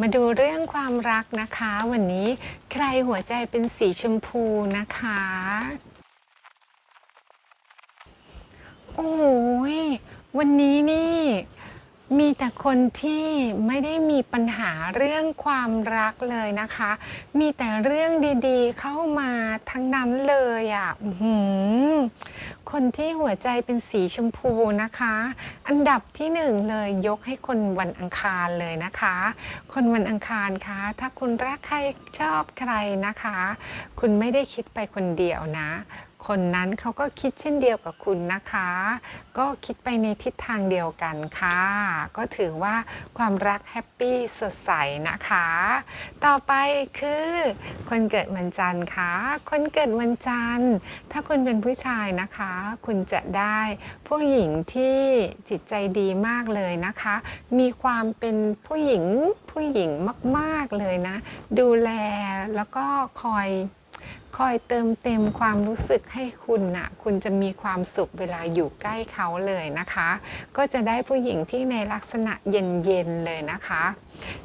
มาดูเรื่องความรักนะคะ วันนี้ใครหัวใจเป็นสีชมพูนะคะ โอ้ยวันนี้นี่ มีแต่คนที่ไม่ได้มีปัญหาเรื่องความรักเลยนะคะ มีแต่เรื่องดีๆ เข้ามาทั้งนั้นเลยอะ่ะคนที่หัวใจเป็นสีชมพูนะคะ อันดับที่หนึ่งเลยยกให้คนวันอังคารเลยนะคะ คนวันอังคารคะถ้าคุณรักใครชอบใครนะคะ คุณไม่ได้คิดไปคนเดียวนะ คนนั้นเขาก็คิดเช่นเดียวกับคุณนะคะ ก็คิดไปในทิศทางเดียวกันค่ะ ก็ถือว่าความรักแฮปปี้สดใสนะคะ ต่อไปคือ คนเกิดวันจันทร์ค่ะ คนเกิดวันจันทร์ ถ้าคุณเป็นผู้ชายนะคะ คุณจะได้ผู้หญิงที่จิตใจดีมากเลยนะคะ มีความเป็นผู้หญิงผู้หญิงมาก ๆเลยนะ ดูแลแล้วก็คอย คอยเติมเต็มความรู้สึกให้คุณน่ะ คุณจะมีความสุขเวลาอยู่ใกล้เขาเลยนะคะ ก็จะได้ผู้หญิงที่ในลักษณะเย็นๆเลยนะคะ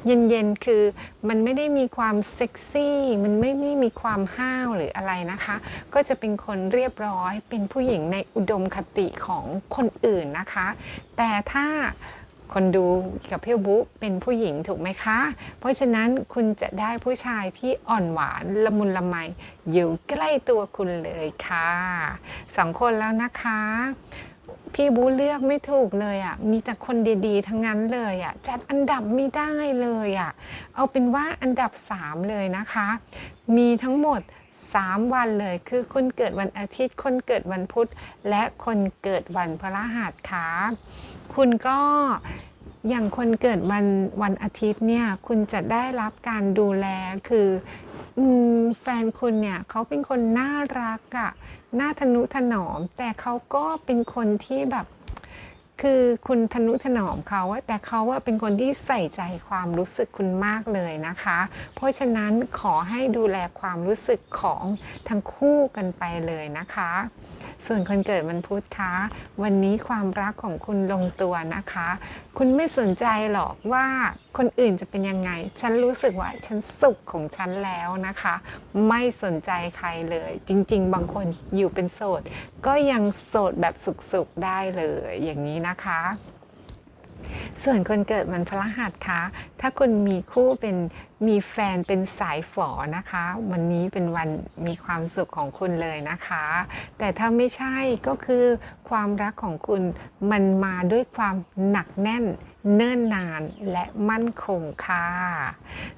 เย็นๆคือมันไม่ได้มีความเซ็กซี่ มันไม่ได้มีความห้าวหรืออะไรนะคะ ก็จะเป็นคนเรียบร้อย เป็นผู้หญิงในอุดมคติของคนอื่นนะคะ แต่ถ้า คนดูกับพี่บุ๊เป็นผู้หญิงถูกไหมคะ เพราะฉะนั้นคุณจะได้ผู้ชายที่อ่อนหวานละมุนละไมอยู่ใกล้ตัวคุณเลยค่ะสองคนแล้วนะคะ พี่บูเลือกไม่ถูกเลยอะ่ะ มีแต่คนดีๆ ทั้งนั้นเลยอะ่ะ จัดอันดับไม่ได้เลยอะ่ะ เอาเป็นว่าอันดับ 3 เลยนะคะ มีทั้งหมด 3 วันเลย คือคนเกิดวันอาทิตย์ คนเกิดวันพุธ และคนเกิดวันพฤหัสค่ะ คุณก็อย่างคนเกิดวันวันอาทิตย์เนี่ย คุณจะได้รับการดูแลคือ แฟนคุณเนี่ยเขาเป็นคนน่ารักอะน่าทนุถนอม แต่เขาก็เป็นคนที่แบบ คือคุณทนุถนอมเขาแต่เขาว่าเป็นคนที่ใส่ใจความรู้สึกคุณมากเลยนะคะ เพราะฉะนั้นขอให้ดูแลความรู้สึกของทั้งคู่กันไปเลยนะคะ ส่วนคนเกิดวันพุธคะวันนี้ความรักของคุณลงตัวนะคะ คุณไม่สนใจหรอกว่าคนอื่นจะเป็นยังไง ฉันรู้สึกว่าฉันสุขของฉันแล้วนะคะ ไม่สนใจใครเลย จริง ๆ บางคนอยู่เป็นโสด ก็ยังโสดแบบสุขๆได้เลยอย่างนี้นะคะ ส่วนคนเกิดวันพฤหัสคะถ้าคุณมีคู่เป็นมีแฟนเป็นสายฝอนะคะ วันนี้เป็นวันมีความสุขของคุณเลยนะคะ แต่ถ้าไม่ใช่ก็คือความรักของคุณมันมาด้วยความหนักแน่น เนิ่นนานและมั่นคงค่ะ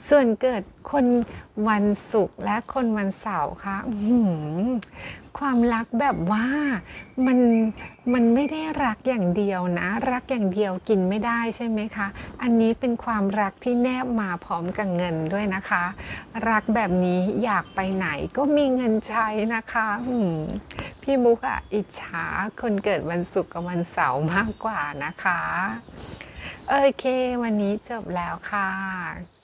ส่วนเกิดคนวันศุกร์และคนวันเสาร์ค่ะความรักแบบว่ามันมันไม่ได้รักอย่างเดียวนะ รักอย่างเดียวกินไม่ได้ใช่ไหมคะ อันนี้เป็นความรักที่แนบมาพร้อมกับเงินด้วยนะคะ รักแบบนี้อยากไปไหนก็มีเงินใช้นะคะพี่มุกอะอิจฉาคนเกิดวันศุกร์กับวันเสาร์มากกว่านะคะ โอเค วันนี้จบแล้วค่ะ